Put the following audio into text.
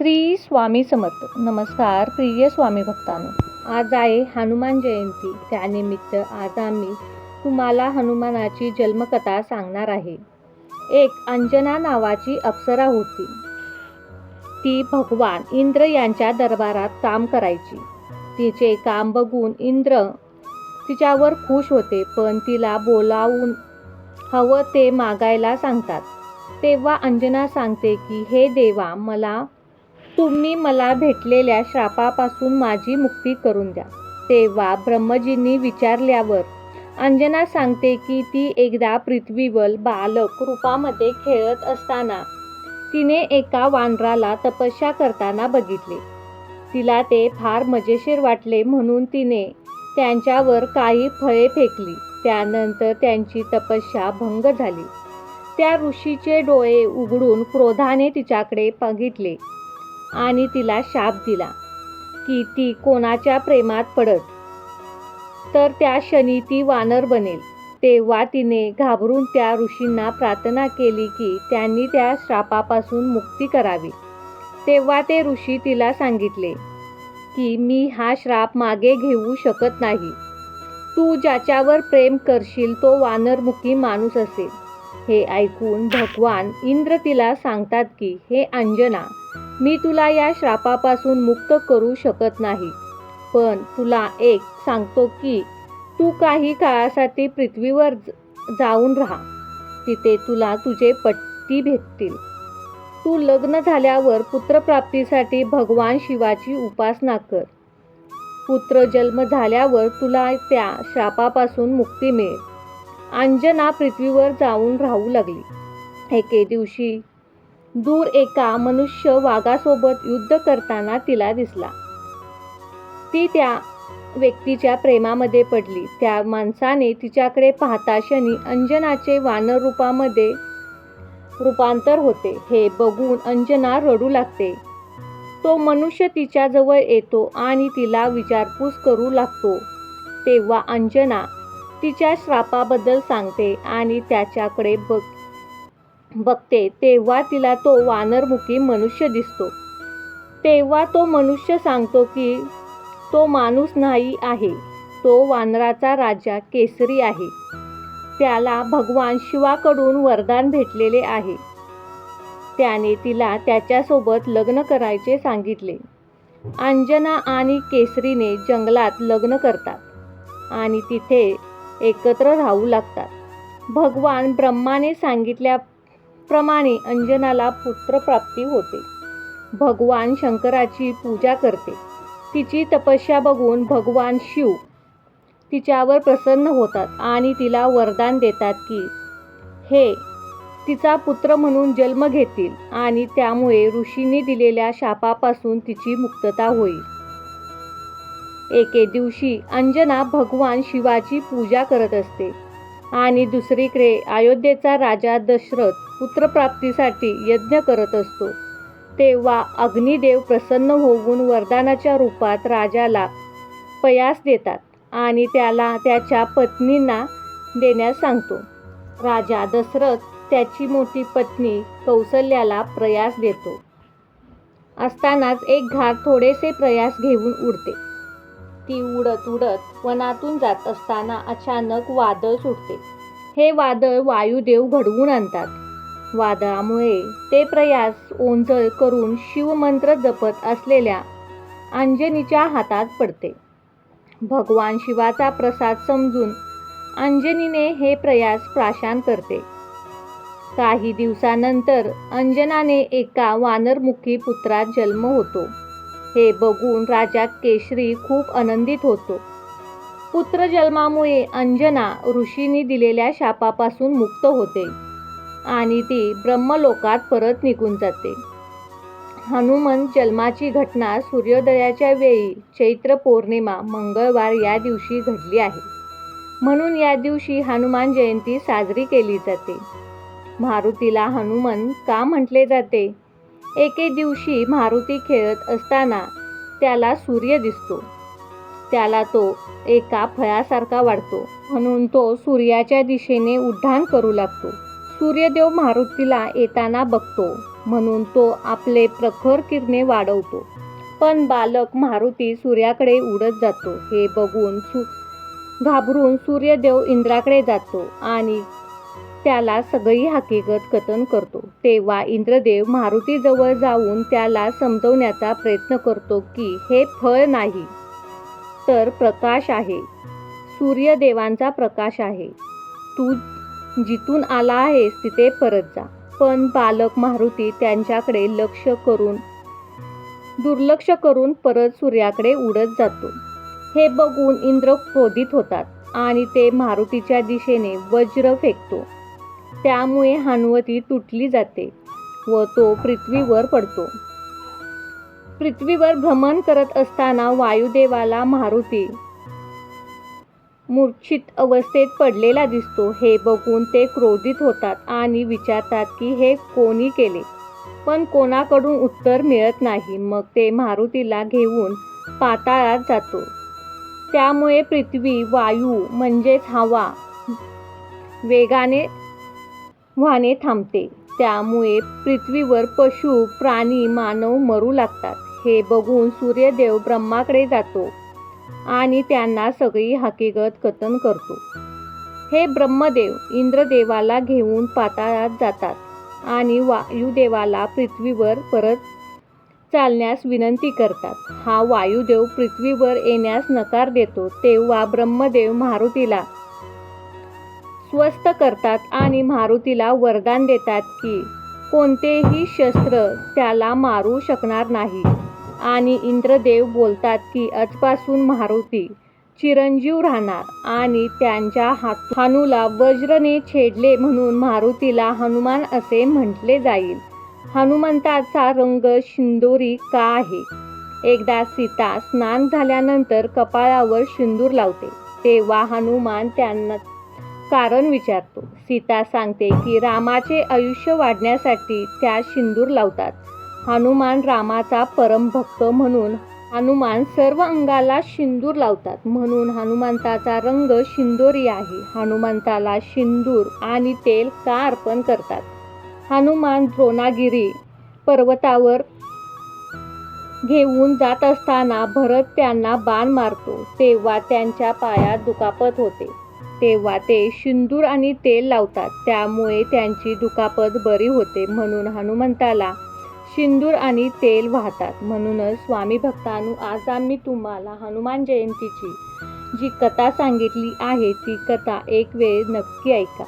श्री स्वामी समर्थ. नमस्कार प्रिय स्वामी भक्तांनो. आज आहे हनुमान जयंती. त्यानिमित्त आज आम्ही तुम्हाला हनुमानाची जन्मकथा सांगणार आहे. एक अंजना नावाची अप्सरा होती. ती भगवान इंद्र यांच्या दरबारात काम करायची. तिचे काम बघून इंद्र तिच्यावर खुश होते पण तिला बोलावून हवं ते मागायला सांगतात. तेव्हा अंजना सांगते की हे देवा मला तुम्ही मला भेटलेल्या श्रापापासून माझी मुक्ती करून द्या. तेव्हा ब्रह्मजींनी विचारल्यावर अंजना सांगते की ती एकदा पृथ्वीवर बालक रूपामध्ये खेळत असताना तिने एका वानराला तपस्या करताना बघितले. तिला ते फार मजेशीर वाटले म्हणून तिने त्यांच्यावर काही फळे फेकली. त्यानंतर त्यांची तपस्या भंग झाली. त्या ऋषीचे डोळे उघडून क्रोधाने तिच्याकडे बघितले. आणि तिला शाप दिला की ती कोणाच्या प्रेमात पडत. तर त्या क्षणी ती वानर बनेल. तेव्हा तिने घाबरून त्या ऋषींना प्रार्थना केली की त्यांनी त्या श्रापापासून मुक्ती करावी. तेव्हा ते ऋषी तिला सांगितले की मी हा श्राप मागे घेऊ शकत नाही. तू ज्याच्यावर प्रेम करशील तो वानरमुखी माणूस असेल. हे ऐकून भगवान इंद्र तिला सांगतात की हे अंजना मी तुला या श्रापापासून मुक्त करू शकत नाही. पण तुला एक सांगतो की तू काही काळासाठी पृथ्वीवर ज- जाऊन राहा. तिथे तुला तुझे पट्टी भेटतील. तू लग्न झाल्यावर पुत्रप्राप्तीसाठी भगवान शिवाची उपासना कर. पुत्र जन्म झाल्यावर तुला त्या श्रापापासून मुक्ती मिळेल. अंजना पृथ्वीवर जाऊन राहू लागली. एके दिवशी दूर एका मनुष्य वाघासोबत युद्ध करताना तिला दिसला. ती त्या व्यक्तीच्या प्रेमामध्ये पडली. त्या माणसाने तिच्याकडे पाहता क्षणी अंजनाचे वानर रूपामध्ये रूपांतर होते. हे बघून अंजना रडू लागते. तो मनुष्य तिच्याजवळ येतो आणि तिला विचारपूस करू लागतो. तेव्हा अंजना तिच्या श्रापाबद्दल सांगते आणि त्याच्याकडे बघ बघते तेव्हा तिला तो वानरमुखी मनुष्य दिसतो. तेव्हा तो मनुष्य सांगतो की तो माणूस नाही आहे तो वानराचा राजा केसरी आहे. त्याला भगवान शिवाकडून वरदान भेटलेले आहे. त्याने तिला त्याच्यासोबत लग्न करायचे सांगितले. अंजना आणि केसरीने जंगलात लग्न करतात आणि तिथे एकत्र राहू लागतात. भगवान ब्रह्माने सांगितल्या प्रमाणे अंजनाला पुत्रप्राप्ती होते. भगवान शंकराची पूजा करते. तिची तपस्या बघून भगवान शिव तिच्यावर प्रसन्न होतात आणि तिला वरदान देतात की हे तिचा पुत्र म्हणून जन्म घेतील आणि त्यामुळे ऋषींनी दिलेल्या शापापासून तिची मुक्तता होईल. एके दिवशी अंजना भगवान शिवाची पूजा करत असते आणि दुसरीकडे अयोध्येचा राजा दशरथ पुत्रप्राप्तीसाठी यज्ञ करत असतो. तेव्हा अग्निदेव प्रसन्न होऊन वरदानाच्या रूपात राजाला पयास देतात आणि त्याला त्याच्या पत्नींना देण्यास सांगतो. राजा दशरथ त्याची मोठी पत्नी कौसल्याला प्रयास देतो. असतानाच एक घाट थोडेसे प्रयास घेऊन उडते. ती उडत उडत वनातून जात असताना अचानक वादळ सुटते. हे वादळ वायुदेव घडवून आणतात. वादळामुळे ते प्रयास ओंजळ करून शिवमंत्र जपत असलेल्या अंजनीच्या हातात पडते. भगवान शिवाचा प्रसाद समजून अंजनीने हे प्रयास प्राशान करते. काही दिवसानंतर अंजनाने एका वानरमुखी पुत्रात जन्म होतो. हे बघून राजा केशरी खूप आनंदित होतो. पुत्र जन्मामुळे अंजना ऋषींनी दिलेल्या शापापासून मुक्त होते. आणि ती ब्रह्मलोकात परत निघून जाते. हनुमान जन्माची घटना सूर्योदयाच्या वेळी चैत्र पौर्णिमा मंगळवार या दिवशी घडली आहे. म्हणून या दिवशी हनुमान जयंती साजरी केली जाते. मारुतीला हनुमान का म्हटले जाते? एके दिवशी मारुती खेळत असताना त्याला सूर्य दिसतो. त्याला तो एका फळासारखा वाटतो. म्हणून तो सूर्याच्या दिशेने उड्डाण करू लागतो. सूर्यदेव मारुतीला येताना बघतो. म्हणून तो आपले प्रखर किरणे वाढवतो. पण बालक मारुती सूर्याकडे उडत जातो. हे बघून सु घाबरून सूर्यदेव इंद्राकडे जातो आणि त्याला सगळी हकीकत कथन करतो. तेव्हा इंद्रदेव मारुतीजवळ जाऊन त्याला समजवण्याचा प्रयत्न करतो की हे फळ नाही तर प्रकाश आहे. सूर्यदेवांचा प्रकाश आहे. तू जिथून आला आहेस तिथे परत जा. पण बालक मारुती त्यांच्याकडे लक्ष करून दुर्लक्ष करून परत सूर्याकडे उडत जातो. हे बघून इंद्र क्रोधित होतात आणि ते मारुतीच्या दिशेने वज्र फेकतो. त्यामुळे हनुवती तुटली जाते व तो पृथ्वीवर पडतो. पृथ्वीवर भ्रमण करत असताना वायुदेवाला मारुती मूर्छित अवस्थेत पडलेला दिसतो. हे बघून ते क्रोधित होतात आणि विचारतात की हे कोणी केले? पण कोणाकडून उत्तर मिळत नाही. मग ते मारुतीला घेऊन पाताळात जातो. त्यामुळे पृथ्वी वायू म्हणजेच हवा वेगाने वाहने थांबते. त्यामुळे पृथ्वीवर पशु प्राणी मानव मरू लागतात. हे बघून सूर्यदेव ब्रह्माकडे जातो. आणि त्यांना सगळी हकीकत कथन करतो. हे ब्रह्मदेव इंद्रदेवाला घेऊन पाताळात जातात आणि वायुदेवाला पृथ्वीवर परत चालण्यास विनंती करतात. हा वायुदेव पृथ्वीवर येण्यास नकार देतो तेव्हा ब्रह्मदेव मारुतीला स्वस्थ करतात आणि मारुतीला वरदान देतात की कोणतेही शस्त्र त्याला मारू शकणार नाही. आणि इंद्रदेव बोलतात की आजपासून मारुती चिरंजीव राहणार आणि त्यांच्या हात हानूला वज्रने छेडले म्हणून मारुतीला हनुमान असे म्हटले जाईल. हनुमंताचा रंग शिंदोरी का आहे? एकदा सीता स्नान झाल्यानंतर कपाळावर शिंदूर लावते. तेव्हा हनुमान त्यांना कारण विचारतो. सीता सांगते की रामाचे आयुष्य वाढण्यासाठी त्या शिंदूर लावतात. हनुमान रामाचा परमभक्त म्हणून हनुमान सर्व अंगाला शिंदूर लावतात. म्हणून हनुमंताचा रंग शिंदोरी आहे. हनुमंताला शिंदूर आणि तेल का अर्पण करतात? हनुमान द्रोणागिरी पर्वतावर घेऊन जात असताना भरत त्यांना बाण मारतो. तेव्हा त्यांच्या पायात दुखापत होते. तेव्हा ते शिंदूर आणि तेल लावतात. त्यामुळे त्यांची दुखापत बरी होते. म्हणून हनुमंताला शिंदूर आणि तेल वाहतात. म्हणूनच स्वामी भक्तांनो आज आम्ही तुम्हाला हनुमान जयंतीची जी कथा सांगितली आहे ती कथा एक वेळ नक्की ऐका.